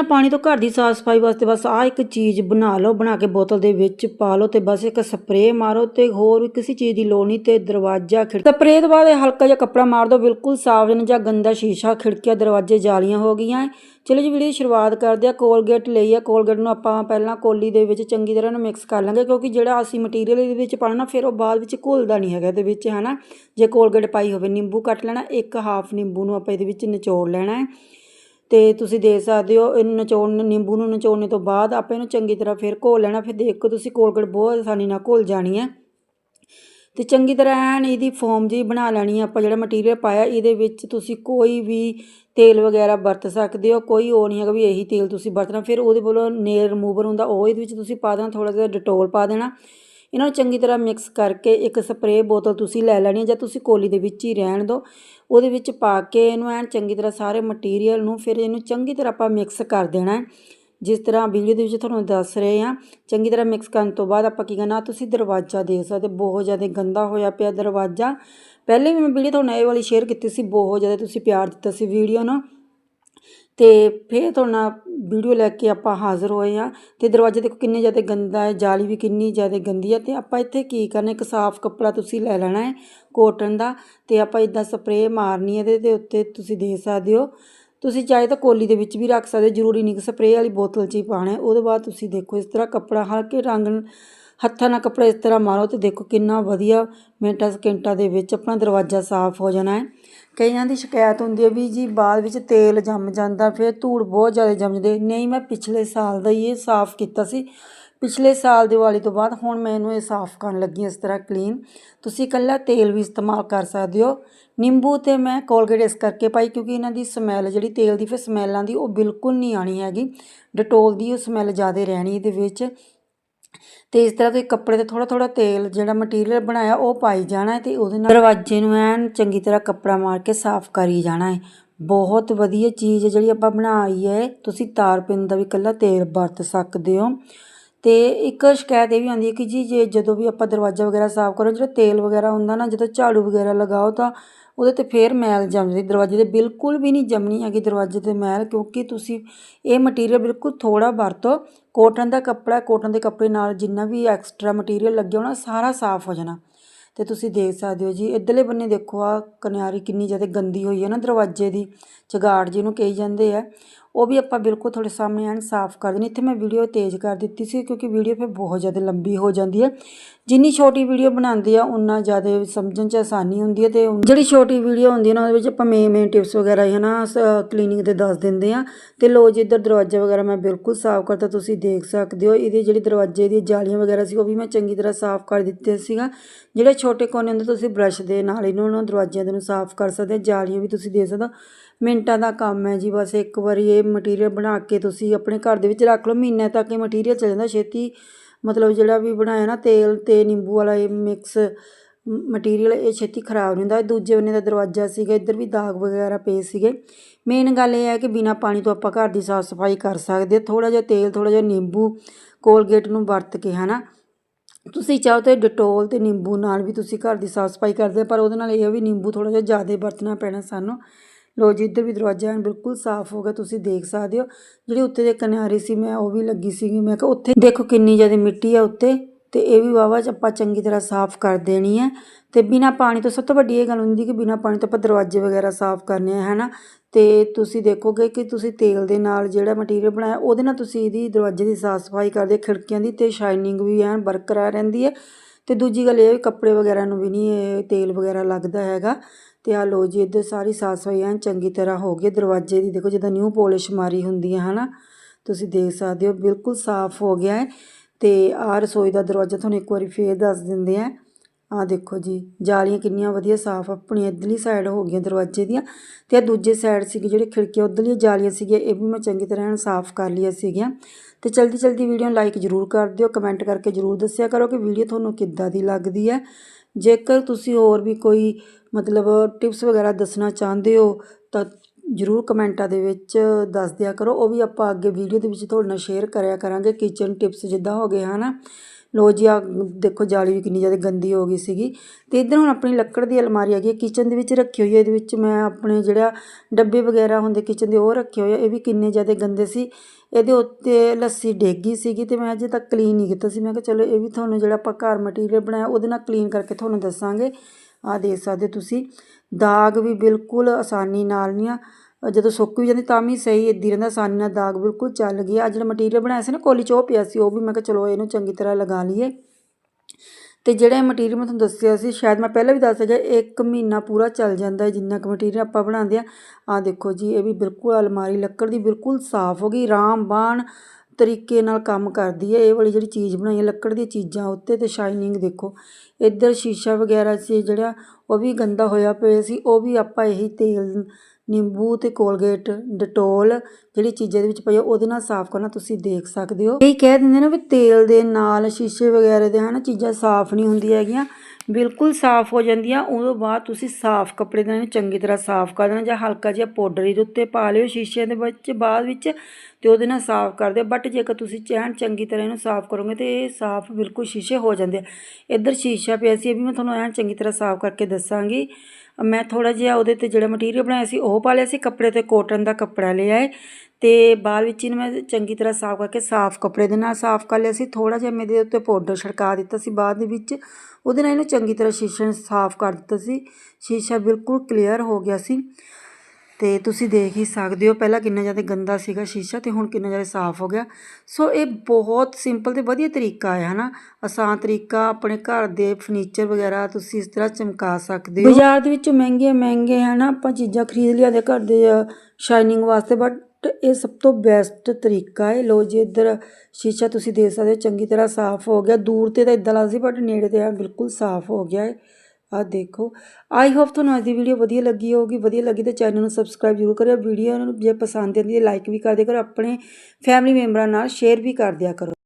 ਬਿਨਾਂ ਪਾਣੀ ਤੋਂ ਘਰ ਦੀ ਸਾਫ਼ ਸਫ਼ਾਈ ਵਾਸਤੇ ਬਸ ਆਹ ਇੱਕ ਚੀਜ਼ ਬਣਾ ਲਓ, ਬਣਾ ਕੇ ਬੋਤਲ ਦੇ ਵਿੱਚ ਪਾ ਲਓ ਤੇ ਬਸ ਇੱਕ ਸਪਰੇਅ ਮਾਰੋ ਤੇ ਹੋਰ ਵੀ ਕਿਸੇ ਚੀਜ਼ ਦੀ ਲੋੜ ਨਹੀਂ ਤੇ ਦਰਵਾਜ਼ਾ ਖਿੜ ਸਪਰੇਅ ਤੋਂ ਬਾਅਦ ਇਹ ਹਲਕਾ ਜਿਹਾ ਕੱਪੜਾ ਮਾਰ ਦਿਓ, ਬਿਲਕੁਲ ਸਾਫ਼ ਜਾਂ ਗੰਦਾ ਸ਼ੀਸ਼ਾ, ਖਿੜਕੀਆਂ, ਦਰਵਾਜ਼ੇ ਜਾਲੀਆਂ ਹੋ ਗਈਆਂ। ਚਲੋ ਜੀ ਵੀਡੀਓ ਦੀ ਸ਼ੁਰੂਆਤ ਕਰਦੇ ਆ ਕੋਲਗੇਟ ਲਈ ਆ। ਕੋਲਗੇਟ ਨੂੰ ਆਪਾਂ ਪਹਿਲਾਂ ਕੋਲੀ ਦੇ ਵਿੱਚ ਚੰਗੀ ਤਰ੍ਹਾਂ ਨਾਲ ਮਿਕਸ ਕਰ ਲਾਂਗੇ ਕਿਉਂਕਿ ਜਿਹੜਾ ਅਸੀਂ ਮਟੀਰੀਅਲ ਇਹਦੇ ਵਿੱਚ ਪਾਣਾ ਨਾ, ਫਿਰ ਉਹ ਬਾਅਦ ਵਿੱਚ ਘੁਲਦਾ ਨਹੀਂ ਹੈਗਾ ਇਹਦੇ ਵਿੱਚ, ਹਨਾ। ਜੇ ਕੋਲਗੇਟ ਪਾਈ ਹੋਵੇ, ਨਿੰਬੂ ਕੱਟ ਲੈਣਾ, ਇੱਕ ਹਾਫ ਨਿੰਬੂ ਨੂੰ ਆਪਾਂ ਇਹਦੇ ਵਿੱਚ ਨਿਚੋੜ ਲੈਣਾ ਹੈ। ਅਤੇ ਤੁਸੀਂ ਦੇਖ ਸਕਦੇ ਹੋ, ਇਹਨੂੰ ਨਿਚੋੜਨ ਨਿੰਬੂ ਨੂੰ ਨਿਚੋੜਨੇ ਤੋਂ ਬਾਅਦ ਆਪਾਂ ਇਹਨੂੰ ਚੰਗੀ ਤਰ੍ਹਾਂ ਫਿਰ ਘੋਲ ਲੈਣਾ, ਫਿਰ ਦੇਖੋ ਤੁਸੀਂ ਕੋਲਗੇਟ ਬਹੁਤ ਆਸਾਨੀ ਨਾਲ ਘੋਲ ਜਾਣੀ ਹੈ। ਤੇ ਚੰਗੀ ਤਰ੍ਹਾਂ ਐਨ ਇਹਦੀ ਫੋਮ ਜੀ ਬਣਾ ਲੈਣੀ ਆਪਾਂ ਜਿਹੜਾ ਮਟੀਰੀਅਲ ਪਾਇਆ, ਇਹਦੇ ਵਿੱਚ ਤੁਸੀਂ ਕੋਈ ਵੀ ਤੇਲ ਵਗੈਰਾ ਵਰਤ ਸਕਦੇ ਹੋ, ਕੋਈ ਉਹ ਨਹੀਂ ਹੈਗਾ ਵੀ ਇਹੀ ਤੇਲ ਤੁਸੀਂ ਵਰਤਣਾ, ਫਿਰ ਉਹਦੇ ਵੱਲੋਂ ਨੇਲ ਰਿਮੂਵਰ ਹੁੰਦਾ, ਉਹ ਇਹਦੇ ਵਿੱਚ ਤੁਸੀਂ ਪਾ ਦੇਣਾ ਥੋੜਾ ਜਿਹਾ ਡਿਟੋਲ ਪਾ ਦੇਣਾ। ਇਹਨਾਂ ਨੂੰ ਚੰਗੀ ਤਰ੍ਹਾਂ ਮਿਕਸ ਕਰਕੇ ਇੱਕ ਸਪਰੇਅ ਬੋਤਲ ਤੁਸੀਂ ਲੈ ਲੈਣੀ ਹੈ ਜਾਂ ਤੁਸੀਂ ਕੋਲੀ ਦੇ ਵਿੱਚ ਹੀ ਰਹਿਣ ਦਿਓ। ਉਹਦੇ ਵਿੱਚ ਪਾ ਕੇ ਇਹਨੂੰ ਐਨ ਚੰਗੀ ਤਰ੍ਹਾਂ ਸਾਰੇ ਮਟੀਰੀਅਲ ਨੂੰ ਫਿਰ ਇਹਨੂੰ ਚੰਗੀ ਤਰ੍ਹਾਂ ਆਪਾਂ ਮਿਕਸ ਕਰ ਦੇਣਾ ਹੈ। ਜਿਸ ਤਰ੍ਹਾਂ ਵੀਡੀਓ ਦੇ ਵਿੱਚ ਤੁਹਾਨੂੰ ਦੱਸ ਰਹੇ ਹਾਂ, ਚੰਗੀ ਤਰ੍ਹਾਂ ਮਿਕਸ ਕਰਨ ਤੋਂ ਬਾਅਦ ਆਪਾਂ ਕੀ ਕਰਨਾ, ਤੁਸੀਂ ਦਰਵਾਜ਼ਾ ਦੇਖ ਸਕਦੇ ਬਹੁਤ ਜ਼ਿਆਦਾ ਗੰਦਾ ਹੋਇਆ ਪਿਆ ਦਰਵਾਜ਼ਾ। ਪਹਿਲੇ ਵੀ ਮੈਂ ਵੀਡੀਓ ਤੁਹਾਨੂੰ ਇਹ ਵਾਲੀ ਸ਼ੇਅਰ ਕੀਤੀ ਸੀ, ਬਹੁਤ ਜ਼ਿਆਦਾ ਤੁਸੀਂ ਪਿਆਰ ਦਿੱਤਾ ਸੀ ਵੀਡੀਓ ਨੂੰ। ਤੇ ਫਿਰ ਤੁਹਾਡੇ ਨਾਲ ਵੀਡੀਓ ਲੈ ਕੇ ਆਪਾਂ ਹਾਜ਼ਰ ਹੋਏ ਆ ਤੇ ਦਰਵਾਜ਼ੇ ਦੇਖੋ ਕਿੰਨੇ ਜ਼ਿਆਦਾ ਗੰਦਾ ਹੈ, ਜਾਲੀ ਵੀ ਕਿੰਨੀ ਜ਼ਿਆਦਾ ਗੰਦੀ ਹੈ ਤੇ ਆਪਾਂ ਇੱਥੇ ਕੀ ਕਰਨਾ, ਇੱਕ ਸਾਫ਼ ਕੱਪੜਾ ਤੁਸੀਂ ਲੈ ਲੈਣਾ ਹੈ ਕੋਟਨ ਦਾ ਤੇ ਆਪਾਂ ਇਦਾਂ ਸਪਰੇਅ ਮਾਰਨੀ ਹੈ ਇਹਦੇ ਉੱਤੇ ਤੁਸੀਂ ਦੇ ਸਕਦੇ ਹੋ। ਤੁਸੀਂ ਚਾਹੇ ਤਾਂ ਕੋਲੀ ਦੇ ਵਿੱਚ ਵੀ ਰੱਖ ਸਕਦੇ ਜ਼ਰੂਰੀ ਨਹੀਂ ਕਿ ਸਪਰੇਅ ਵਾਲੀ ਬੋਤਲ 'ਚ ਹੀ ਪਾਣਾ ਹੈ, ਉਹਦੇ ਬਾਅਦ ਤੁਸੀਂ ਦੇਖੋ ਇਸ ਤਰ੍ਹਾਂ ਕੱਪੜਾ ਹਲਕੇ ਰੰਗ ਹੱਥਾਂ ਨਾਲ ਕੱਪੜਾ ਇਸ ਤਰ੍ਹਾਂ ਮਾਰੋ ਤੇ ਦੇਖੋ ਕਿੰਨਾ ਵਧੀਆ ਮਿੰਟਾਂ ਸਕਿੰਟਾਂ ਦੇ ਵਿੱਚ ਆਪਣਾ ਦਰਵਾਜ਼ਾ ਸਾਫ਼ ਹੋ ਜਾਣਾ ਹੈ। ਕਈਆਂ ਦੀ ਸ਼ਿਕਾਇਤ ਹੁੰਦੀ ਹੈ ਵੀ ਜੀ ਬਾਅਦ ਵਿੱਚ ਤੇਲ ਜੰਮ ਜਾਂਦਾ, ਫਿਰ ਧੂੜ ਬਹੁਤ ਜ਼ਿਆਦਾ ਜੰਮਦੇ। ਨਹੀਂ, ਮੈਂ ਪਿਛਲੇ ਸਾਲ ਦਾ ਹੀ ਇਹ ਸਾਫ਼ ਕੀਤਾ ਸੀ। ਪਿਛਲੇ ਸਾਲ ਦੀਵਾਲੀ ਤੋਂ ਬਾਅਦ ਹੁਣ ਮੈਂ ਇਹਨੂੰ ਇਹ ਸਾਫ਼ ਕਰਨ ਲੱਗੀ ਇਸ ਤਰ੍ਹਾਂ ਕਲੀਨ। ਤੁਸੀਂ ਇਕੱਲਾ ਤੇਲ ਵੀ ਇਸਤੇਮਾਲ ਕਰ ਸਕਦੇ ਹੋ। ਨਿੰਬੂ ਤੇ ਮੈਂ ਕੋਲਗੇਟ ਇਸ ਕਰਕੇ ਪਾਈ ਕਿਉਂਕਿ ਇਹਨਾਂ ਦੀ ਸਮੈਲ ਜਿਹੜੀ ਤੇਲ ਦੀ ਫਿਰ ਸਮੈਲ ਆਉਂਦੀ ਉਹ ਬਿਲਕੁਲ ਨਹੀਂ ਆਣੀ ਹੈਗੀ। ਡਟੋਲ ਦੀ ਉਹ ਸਮੈਲ ਜ਼ਿਆਦਾ ਰਹਿਣੀ ਇਹਦੇ ਵਿੱਚ। ਤੇ ਇਸ ਤਰ੍ਹਾਂ ਤੁਸੀਂ ਕੱਪੜੇ ਤੇ ਥੋੜਾ ਥੋੜਾ ਤੇਲ ਜਿਹੜਾ ਮਟੀਰੀਅਲ ਬਣਾਇਆ, ਉਹ ਪਾਈ ਜਾਣਾ ਹੈ ਤੇ ਉਹਦੇ ਨਾਲ ਦਰਵਾਜ਼ੇ ਨੂੰ ਐਨ ਚੰਗੀ ਤਰ੍ਹਾਂ ਕੱਪੜਾ ਮਾਰ ਕੇ ਸਾਫ਼ ਕਰੀ ਜਾਣਾ ਹੈ। ਬਹੁਤ ਵਧੀਆ ਚੀਜ਼ ਹੈ ਜਿਹੜੀ ਆਪਾਂ ਬਣਾਈ ਹੈ, ਤੁਸੀਂ ਤਾਰ ਪਿੰਨ ਦਾ ਵੀ ਇਕੱਲਾ ਤੇਲ ਵਰਤ ਸਕਦੇ ਹੋ। ਤੇ ਇੱਕ ਸ਼ਿਕਾਇਤ ਇਹ ਵੀ ਆਉਂਦੀ ਹੈ ਕਿ ਜੀ, ਜੇ ਜਦੋਂ ਵੀ ਆਪਾਂ ਦਰਵਾਜ਼ਾ ਵਗੈਰਾ ਸਾਫ਼ ਕਰੋ, ਜਿਹੜਾ ਤੇਲ ਵਗੈਰਾ ਹੁੰਦਾ ਨਾ, ਜਦੋਂ ਝਾੜੂ ਵਗੈਰਾ ਲਗਾਓ ਤਾਂ ਉਹਦੇ ਤੇ ਫੇਰ ਮੈਲ ਜੰਮ ਜਾਂਦੀ ਦਰਵਾਜ਼ੇ ਤੇ ਬਿਲਕੁਲ ਵੀ ਨਹੀਂ ਜੰਮਣੀ ਹੈਗੀ ਦਰਵਾਜ਼ੇ ਤੇ ਮੈਲ, ਕਿਉਂਕਿ ਤੁਸੀਂ ਇਹ ਮਟੀਰੀਅਲ ਬਿਲਕੁਲ ਥੋੜਾ ਵਰਤੋ ਕੋਟਨ ਦਾ ਕੱਪੜਾ ਕੋਟਨ ਦੇ ਕੱਪੜੇ ਨਾਲ ਜਿੰਨਾ ਵੀ ਐਕਸਟਰਾ ਮਟੀਰੀਅਲ ਲੱਗਿਆ ਹੋਣਾ, ਸਾਰਾ ਸਾਫ਼ ਹੋ ਜਾਣਾ। ਤੇ ਤੁਸੀਂ ਦੇਖ ਸਕਦੇ ਹੋ ਜੀ, ਇੱਧਰਲੇ ਬੰਨੇ ਦੇਖੋ ਆ ਕਨਿਆਰੀ ਕਿੰਨੀ ਜ਼ਿਆਦਾ ਗੰਦੀ ਹੋਈ ਹੈ ਨਾ ਦਰਵਾਜ਼ੇ ਦੀ, ਚਗਾੜ ਜਿਹਨੂੰ ਕਹੀ ਜਾਂਦੇ ਆ। ਉਹ ਵੀ ਆਪਾਂ ਬਿਲਕੁਲ ਤੁਹਾਡੇ ਸਾਹਮਣੇ ਐਨ ਸਾਫ਼ ਕਰ ਦੇਣੀ। ਇੱਥੇ ਮੈਂ ਵੀਡੀਓ ਤੇਜ਼ ਕਰ ਦਿੱਤੀ ਸੀ ਕਿਉਂਕਿ ਵੀਡੀਓ ਫਿਰ ਬਹੁਤ ਜ਼ਿਆਦਾ ਲੰਬੀ ਹੋ ਜਾਂਦੀ ਹੈ। ਜਿੰਨੀ ਛੋਟੀ ਵੀਡੀਓ ਬਣਾਉਂਦੇ ਆ ਉਨਾ ਜ਼ਿਆਦਾ ਸਮਝਣ 'ਚ ਆਸਾਨੀ ਹੁੰਦੀ ਹੈ ਤੇ ਜਿਹੜੀ ਛੋਟੀ ਵੀਡੀਓ ਹੁੰਦੀ ਹੈ ਨਾ, ਉਹਦੇ ਵਿੱਚ ਆਪਾਂ ਮੇਨ ਮੇਨ ਟਿਪਸ ਵਗੈਰਾ ਹੈ ਨਾ ਕਲੀਨਿੰਗ ਦੇ ਦੱਸ ਦਿੰਦੇ ਆ। ਤੇ ਲੋ ਜੀ, ਇੱਧਰ ਦਰਵਾਜ਼ਾ ਵਗੈਰਾ ਮੈਂ ਬਿਲਕੁਲ ਸਾਫ਼ ਕਰਤਾ, ਤੁਸੀਂ ਦੇਖ ਸਕਦੇ ਹੋ। ਇਹਦੀ ਜਿਹੜੀ ਦਰਵਾਜ਼ੇ ਦੀ ਜਾਲੀਆਂ ਵਗੈਰਾ ਸੀ, ਉਹ ਵੀ ਮੈਂ ਚੰਗੀ ਤਰ੍ਹਾਂ ਸਾਫ਼ ਕਰ ਦਿੱਤੇ ਸੀਗਾ ਜਿਹੜੇ ਛੋਟੇ ਕੋਨੇ ਹੁੰਦੇ, ਤੁਸੀਂ ਬ੍ਰਸ਼ ਦੇ ਨਾਲ ਇਹਨੂੰ ਉਹਨਾਂ ਦਰਵਾਜ਼ਿਆਂ ਦੇ ਨੂੰ ਸਾਫ਼ ਕਰ ਸਕਦੇ ਜਾਲੀਆਂ ਵੀ ਤੁਸੀਂ ਦੇ ਸਕਦੇ ਹੋ। ਮਿੰਟਾਂ ਦਾ ਕੰਮ ਹੈ ਜੀ, ਬਸ ਇੱਕ ਵਾਰੀ ਇਹ ਮਟੀਰੀਅਲ ਬਣਾ ਕੇ ਤੁਸੀਂ ਆਪਣੇ ਘਰ ਦੇ ਵਿੱਚ ਰੱਖ ਲਓ। ਮਹੀਨੇ ਤੱਕ ਇਹ ਮਟੀਰੀਅਲ ਚੱਲ ਜਾਂਦਾ। ਛੇਤੀ ਮਤਲਬ ਜਿਹੜਾ ਵੀ ਬਣਾਇਆ ਨਾ, ਤੇਲ ਤੇ ਨਿੰਬੂ ਵਾਲਾ ਇਹ ਮਿਕਸ ਮਟੀਰੀਅਲ ਇਹ ਛੇਤੀ ਖਰਾਬ ਨਹੀਂ ਹੁੰਦਾ। ਦੂਜੇ ਬੰਨੇ ਦਾ ਦਰਵਾਜ਼ਾ ਸੀਗਾ, ਇੱਧਰ ਵੀ ਦਾਗ ਵਗੈਰਾ ਪਏ ਸੀਗੇ। ਮੇਨ ਗੱਲ ਇਹ ਹੈ ਕਿ ਬਿਨਾ ਪਾਣੀ ਤੋਂ ਆਪਾਂ ਘਰ ਦੀ ਸਾਫ਼ ਸਫ਼ਾਈ ਕਰ ਸਕਦੇ ਥੋੜਾ ਜਿਹਾ ਤੇਲ ਥੋੜਾ ਜਿਹਾ ਨਿੰਬੂ ਕੋਲਗੇਟ ਨੂੰ ਵਰਤ ਕੇ ਹਨਾ ਤੁਸੀਂ ਚਾਹੋ ਤੇ ਡਟੋਲ ਤੇ ਨਿੰਬੂ ਨਾਲ ਵੀ ਤੁਸੀਂ ਘਰ ਦੀ ਸਾਫ਼ ਸਫ਼ਾਈ ਕਰਦੇ ਪਰ ਉਹਦੇ ਨਾਲ ਇਹ ਵੀ ਨਿੰਬੂ ਥੋੜਾ ਜਿਹਾ ਜ਼ਿਆਦਾ ਵਰਤਣਾ ਪੈਣਾ ਸਾਨੂੰ। ਲੋ ਜੀ, ਇੱਧਰ ਵੀ ਦਰਵਾਜ਼ਾ ਬਿਲਕੁਲ ਸਾਫ਼ ਹੋ ਗਿਆ, ਤੁਸੀਂ ਦੇਖ ਸਕਦੇ ਹੋ। ਜਿਹੜੀ ਉੱਤੇ ਦੇ ਕਿਨਾਰੇ ਸੀ, ਮੈਂ ਉਹ ਵੀ ਲੱਗੀ ਸੀਗੀ। ਮੈਂ ਕਿਹਾ ਉੱਥੇ ਦੇਖੋ ਕਿੰਨੀ ਜ਼ਿਆਦਾ ਮਿੱਟੀ ਆ ਉੱਤੇ, ਤੇ ਇਹ ਵੀ ਵਾਵਾ ਆਪਾਂ ਚੰਗੀ ਤਰ੍ਹਾਂ ਸਾਫ਼ ਕਰ ਦੇਣੀ ਹੈ। ਤੇ ਬਿਨਾ ਪਾਣੀ ਤੋਂ, ਸਭ ਤੋਂ ਵੱਡੀ ਇਹ ਗੱਲ ਹੁੰਦੀ ਕਿ ਬਿਨਾ ਪਾਣੀ ਤੋਂ ਆਪਾਂ ਦਰਵਾਜ਼ੇ ਵਗੈਰਾ ਸਾਫ਼ ਕਰਨੇ ਆ, ਹੈਨਾ? ਤੇ ਤੁਸੀਂ ਦੇਖੋਗੇ ਕਿ ਤੁਸੀਂ ਤੇਲ ਦੇ ਨਾਲ ਜਿਹੜਾ ਮਟੀਰੀਅਲ ਬਣਾਇਆ, ਉਹਦੇ ਨਾਲ ਤੁਸੀਂ ਇਹਦੀ ਦਰਵਾਜ਼ੇ ਦੀ ਸਾਫ਼ ਸਫ਼ਾਈ ਕਰਦੇ, ਖਿੜਕੀਆਂ ਦੀ ਤੇ ਸ਼ਾਈਨਿੰਗ ਵੀ ਐਨ ਬਰਕਰਾਰ ਰਹਿੰਦੀ ਹੈ। ਤੇ ਦੂਜੀ ਗੱਲ ਇਹ ਵੀ ਕੱਪੜੇ ਵਗੈਰਾ ਨੂੰ ਵੀ ਨਹੀਂ ਇਹ ਤੇਲ ਵਗੈਰਾ ਲੱਗਦਾ ਹੈਗਾ। ਤੇ ਆ ਲੋ ਜੀ, ਇੱਧਰ ਸਾਰੀ ਸਾਫ਼ ਸਫ਼ਾਈ ਐਨ ਚੰਗੀ ਤਰ੍ਹਾਂ ਹੋ ਗਈ। ਦਰਵਾਜ਼ੇ ਦੀ ਦੇਖੋ ਜਿੱਦਾਂ ਨਿਊ ਪੋਲਿਸ਼ ਮਾਰੀ ਹੁੰਦੀ ਹੈ ਹਨਾ? ਤੁਸੀਂ ਦੇਖ ਸਕਦੇ ਹੋ, ਬਿਲਕੁਲ ਸਾਫ਼ ਹੋ ਗਿਆ ਹੈ ਤੇ ਆ ਰਸੋਈ ਦਾ ਦਰਵਾਜ਼ਾ ਤੁਹਾਨੂੰ ਇੱਕ ਵਾਰੀ ਫੇਰ ਦੱਸ ਦਿੰਦੇ ਆ। ਆ ਦੇਖੋ ਜੀ, ਜਾਲੀਆਂ ਕਿੰਨੀਆਂ ਵਧੀਆ ਸਾਫ਼ ਆਪਣੀ ਇਧਰਲੀ ਸਾਈਡ ਹੋ ਗਈਆਂ ਦਰਵਾਜ਼ੇ ਦੀਆਂ। ਤੇ ਆ ਦੂਜੇ ਸਾਈਡ ਸੀਗੇ ਜਿਹੜੇ ਖਿੜਕੀਆਂ, ਉਧਰਲੀਆਂ ਜਾਲੀਆਂ ਸੀਗੀਆਂ, ਇਹ ਵੀ ਮੈਂ ਚੰਗੀ ਤਰ੍ਹਾਂ ਸਾਫ਼ ਕਰ ਲਈਆਂ ਸੀਗੀਆਂ। ਤੇ ਜਲਦੀ ਜਲਦੀ ਵੀਡੀਓ ਨੂੰ ਲਾਈਕ ਜ਼ਰੂਰ ਕਰ ਦਿਓ ਕਮੈਂਟ ਕਰਕੇ ਜ਼ਰੂਰ ਦੱਸਿਆ ਕਰੋ ਕਿ ਵੀਡੀਓ ਤੁਹਾਨੂੰ ਕਿੱਦਾਂ ਦੀ ਲੱਗਦੀ ਹੈ ਜੇਕਰ ਤੁਸੀਂ ਹੋਰ ਵੀ ਕੋਈ ਮਤਲਬ ਟਿਪਸ ਵਗੈਰਾ ਦੱਸਣਾ ਚਾਹੁੰਦੇ ਹੋ, ਤਾਂ ਜ਼ਰੂਰ ਕਮੈਂਟਾਂ ਦੇ ਵਿੱਚ ਦੱਸ ਦਿਆ ਕਰੋ। ਉਹ ਵੀ ਆਪਾਂ ਅੱਗੇ ਵੀਡੀਓ ਦੇ ਵਿੱਚ ਤੁਹਾਡੇ ਨਾਲ ਸ਼ੇਅਰ ਕਰਿਆ ਕਰਾਂਗੇ ਕਿਚਨ ਟਿਪਸ ਜਿੱਦਾਂ ਹੋ ਗਏ, ਹਨਾ? ਲੋ ਜੀ ਆ ਦੇਖੋ ਜਾਲੀ ਵੀ ਕਿੰਨੀ ਜ਼ਿਆਦਾ ਗੰਦੀ ਹੋ ਗਈ ਸੀਗੀ। ਤੇ ਇੱਧਰ ਹੁਣ ਆਪਣੀ ਲੱਕੜ ਦੀ ਅਲਮਾਰੀ ਹੈਗੀ ਕਿਚਨ ਦੇ ਵਿੱਚ ਰੱਖੀ ਹੋਈ ਹੈ, ਇਹਦੇ ਵਿੱਚ ਮੈਂ ਆਪਣੇ ਜਿਹੜਾ ਡੱਬੇ ਵਗੈਰਾ ਹੁੰਦੇ ਕਿਚਨ ਦੇ ਉਹ ਰੱਖੇ ਹੋਏ ਆ, ਇਹ ਵੀ ਕਿੰਨੇ ਜ਼ਿਆਦਾ ਗੰਦੇ ਸੀ। ਇਹਦੇ ਉੱਤੇ ਲੱਸੀ ਡਿੱਗ ਸੀਗੀ ਤੇ ਮੈਂ ਅਜੇ ਤੱਕ ਕਲੀਨ ਨਹੀਂ ਕੀਤਾ ਸੀ। ਮੈਂ ਕਿਹਾ ਚਲੋ ਇਹ ਵੀ ਤੁਹਾਨੂੰ ਜਿਹੜਾ ਆਪਾਂ ਘਰ ਮਟੀਰੀਅਲ ਬਣਾਇਆ, ਉਹਦੇ ਨਾਲ ਕਲੀਨ ਕਰਕੇ ਤੁਹਾਨੂੰ ਦੱਸਾਂਗੇ। ਆਹ ਦੇਖ ਸਕਦੇ ਹੋ ਤੁਸੀਂ। ਦਾਗ ਵੀ ਬਿਲਕੁਲ ਆਸਾਨੀ ਨਾਲ ਨਹੀਂ ਆ। ਜਦੋਂ ਸੁੱਕ ਵੀ ਜਾਂਦੀ ਤਾਂ ਵੀ ਸਹੀ ਇੱਦੀ ਰਹਿੰਦਾ ਆਸਾਨੀ ਨਾਲ ਦਾਗ ਬਿਲਕੁਲ ਚੱਲ ਗਿਆ। ਆ ਜਿਹੜਾ ਮਟੀਰੀਅਲ ਬਣਾਇਆ ਸੀ ਨਾ, ਕੋਲੀ 'ਚ ਉਹ ਪਿਆ ਸੀ, ਉਹ ਵੀ ਮੈਂ ਕਿਹਾ ਚਲੋ ਇਹਨੂੰ ਚੰਗੀ ਤਰ੍ਹਾਂ ਲਗਾ ਲਈਏ। ਤੇ ਜਿਹੜਾ ਮਟੀਰੀਅਲ ਮੈਂ ਤੁਹਾਨੂੰ ਦੱਸਿਆ ਸੀ, ਸ਼ਾਇਦ ਮੈਂ ਪਹਿਲਾਂ ਵੀ ਦੱਸਿਆ ਗਿਆ, ਇੱਕ ਮਹੀਨਾ ਪੂਰਾ ਚੱਲ ਜਾਂਦਾ ਹੈ ਜਿੰਨਾ ਕੁ ਮਟੀਰੀਅਲ ਆਪਾਂ ਬਣਾਉਂਦੇ ਆ ਆ ਦੇਖੋ ਜੀ, ਇਹ ਵੀ ਬਿਲਕੁਲ ਅਲਮਾਰੀ, ਲੱਕੜ ਦੀ ਬਿਲਕੁਲ ਸਾਫ਼ ਹੋ ਗਈ ਰਾਮਬਾਣ ਤਰੀਕੇ ਨਾਲ ਕੰਮ ਕਰਦੀ ਹੈ। ਇਹ ਵਾਲੀ ਜਿਹੜੀ ਚੀਜ਼ ਬਣਾਈ ਹੈ, ਲੱਕੜ ਦੀਆਂ ਚੀਜ਼ਾਂ ਉੱਤੇ ਤੇ ਸ਼ਾਈਨਿੰਗ ਦੇਖੋ। ਇੱਧਰ ਸ਼ੀਸ਼ਾ ਵਗੈਰਾ ਸੀ ਜਿਹੜਾ, ਉਹ ਵੀ ਗੰਦਾ ਹੋਇਆ ਪਿਆ ਸੀ, ਉਹ ਵੀ ਆਪਾਂ ਇਹੀ ਤੇਲ ਨਿੰਬੂ ਤੇ ਕੋਲਗੇਟ, ਡਟੋਲ ਜਿਹੜੀ ਚੀਜ਼ਾਂ ਦੇ ਵਿੱਚ ਪਈ ਆ, ਉਹਦੇ ਨਾਲ ਸਾਫ਼ ਕਰਨਾ ਤੁਸੀਂ ਦੇਖ ਸਕਦੇ ਹੋ। ਇਹ ਕਹਿ ਦਿੰਦੇ ਨੇ ਵੀ ਤੇਲ ਦੇ ਨਾਲ ਸ਼ੀਸ਼ੇ ਵਗੈਰਾ ਦੇ ਹਨਾ ਚੀਜ਼ਾਂ ਸਾਫ਼ ਨਹੀਂ ਹੁੰਦੀਆਂ ਹੈਗੀਆਂ, ਬਿਲਕੁਲ ਸਾਫ਼ ਹੋ ਜਾਂਦੀਆਂ, ਉਦੋਂ ਬਾਅਦ ਤੁਸੀਂ ਸਾਫ਼ ਕੱਪੜੇ ਦੇ ਨਾਲ ਇਹਨੂੰ ਚੰਗੀ ਤਰ੍ਹਾਂ ਸਾਫ਼ ਕਰ ਦੇਣਾ ਜਾਂ ਹਲਕਾ ਜਿਹਾ ਪਾਊਡਰ ਇਹਦੇ ਉੱਤੇ ਪਾ ਲਿਓ ਸ਼ੀਸ਼ੇ ਦੇ ਵਿੱਚ, ਬਾਅਦ ਵਿੱਚ ਤੇ ਉਹਦੇ ਨਾਲ ਸਾਫ਼ ਕਰ ਦਿਓ ਬਟ ਜੇਕਰ ਤੁਸੀਂ ਚੈਨ ਚੰਗੀ ਤਰ੍ਹਾਂ ਇਹਨੂੰ ਸਾਫ਼ ਕਰੋਗੇ ਤੇ ਇਹ ਸਾਫ਼ ਬਿਲਕੁਲ ਸ਼ੀਸ਼ੇ ਹੋ ਜਾਂਦੇ ਆ। ਇੱਧਰ ਸ਼ੀਸ਼ਾ ਪਿਆ ਸੀ, ਇਹ ਵੀ ਮੈਂ ਤੁਹਾਨੂੰ ਐਨ ਚੰਗੀ ਤਰ੍ਹਾਂ ਸਾਫ਼ ਕਰਕੇ ਦੱਸਾਂਗੀ। ਮੈਂ ਥੋੜਾ ਜਿਹਾ ਉਹਦੇ ਤੇ ਜਿਹੜਾ ਮਟੀਰੀਅਲ ਬਣਾਇਆ ਸੀ, ਉਹ ਪਾ ਲਿਆ ਸੀ, ਕੱਪੜੇ ਤੇ ਕੋਟਨ ਦਾ ਕੱਪੜਾ ਲਿਆ ਹੈ ਤੇ ਬਾਅਦ ਵਿੱਚ ਇਹਨੂੰ ਮੈਂ ਚੰਗੀ ਤਰ੍ਹਾਂ ਸਾਫ਼ ਕਰਕੇ ਸਾਫ਼ ਕੱਪੜੇ ਦੇ ਨਾਲ ਸਾਫ਼ ਕਰ ਲਿਆ ਸੀ ਥੋੜਾ ਜਿਹਾ ਮੈਂ ਇਹਦੇ ਉੱਤੇ ਪਾਊਡਰ ਛਿੜਕਾ ਦਿੱਤਾ ਸੀ ਬਾਅਦ ਦੇ ਵਿੱਚ। ਉਹਦੇ ਨਾਲ ਇਹਨੂੰ ਚੰਗੀ ਤਰ੍ਹਾਂ ਸ਼ੀਸ਼ੇ ਨੂੰ ਸਾਫ਼ ਕਰ ਦਿੱਤਾ ਸੀ। ਸ਼ੀਸ਼ਾ ਬਿਲਕੁਲ ਕਲੀਅਰ ਹੋ ਗਿਆ ਸੀ। ਤੇ ਤੁਸੀਂ ਦੇਖ ਹੀ ਸਕਦੇ ਹੋ, ਪਹਿਲਾਂ ਕਿੰਨਾ ਜ਼ਿਆਦਾ ਗੰਦਾ ਸੀਗਾ ਸ਼ੀਸ਼ਾ ਤੇ ਹੁਣ ਕਿੰਨਾ ਜ਼ਿਆਦਾ ਸਾਫ਼ ਹੋ ਗਿਆ। ਸੋ ਇਹ ਬਹੁਤ ਸਿੰਪਲ ਤੇ ਵਧੀਆ ਤਰੀਕਾ ਹੈ, ਹਨਾ? ਆਸਾਨ ਤਰੀਕਾ, ਆਪਣੇ ਘਰ ਦੇ ਫਰਨੀਚਰ ਵਗੈਰਾ ਤੁਸੀਂ ਇਸ ਤਰ੍ਹਾਂ ਚਮਕਾ ਸਕਦੇ ਹੋ। ਬਾਜ਼ਾਰ ਦੇ ਵਿੱਚ ਮਹਿੰਗੇ ਮਹਿੰਗੇ, ਹਨਾ? ਆਪਾਂ ਚੀਜ਼ਾਂ ਖਰੀਦ ਲਿਆਦੇ ਘਰ ਦੇ ਸ਼ਾਈਨਿੰਗ ਵਾਸਤੇ ਬਟ ਇਹ ਸਭ ਤੋਂ ਬੈਸਟ ਤਰੀਕਾ ਹੈ। ਲੋ ਜੀ, ਇੱਧਰ ਸ਼ੀਸ਼ਾ ਤੁਸੀਂ ਦੇਖ ਸਕਦੇ ਹੋ, ਚੰਗੀ ਤਰ੍ਹਾਂ ਸਾਫ਼ ਹੋ ਗਿਆ। ਦੂਰ ਤੇ ਤਾਂ ਇਦਾਂ ਲੱਗਦਾ ਸੀ ਬਟ ਨੇੜੇ ਤੇ ਬਿਲਕੁਲ ਸਾਫ਼ ਹੋ ਗਿਆ ਹੈ। ਆ ਦੇਖੋ। ਆਈ ਹੋਪ ਤੁਹਾਨੂੰ ਅੱਜ ਦੀ ਵੀਡੀਓ ਵਧੀਆ ਲੱਗੀ ਹੋਊਗੀ। ਵਧੀਆ ਲੱਗੀ ਤਾਂ ਚੈਨਲ ਨੂੰ ਸਬਸਕ੍ਰਾਈਬ ਜ਼ਰੂਰ ਕਰਿਓ। ਵੀਡੀਓ ਨੂੰ ਜੇ ਪਸੰਦ ਆਉਂਦੀ ਹੈ ਲਾਈਕ ਵੀ ਕਰ ਦਿਆ ਕਰੋ। ਆਪਣੇ ਫੈਮਿਲੀ ਮੈਂਬਰਾਂ ਨਾਲ ਸ਼ੇਅਰ ਵੀ ਕਰ ਦਿਆ ਕਰੋ।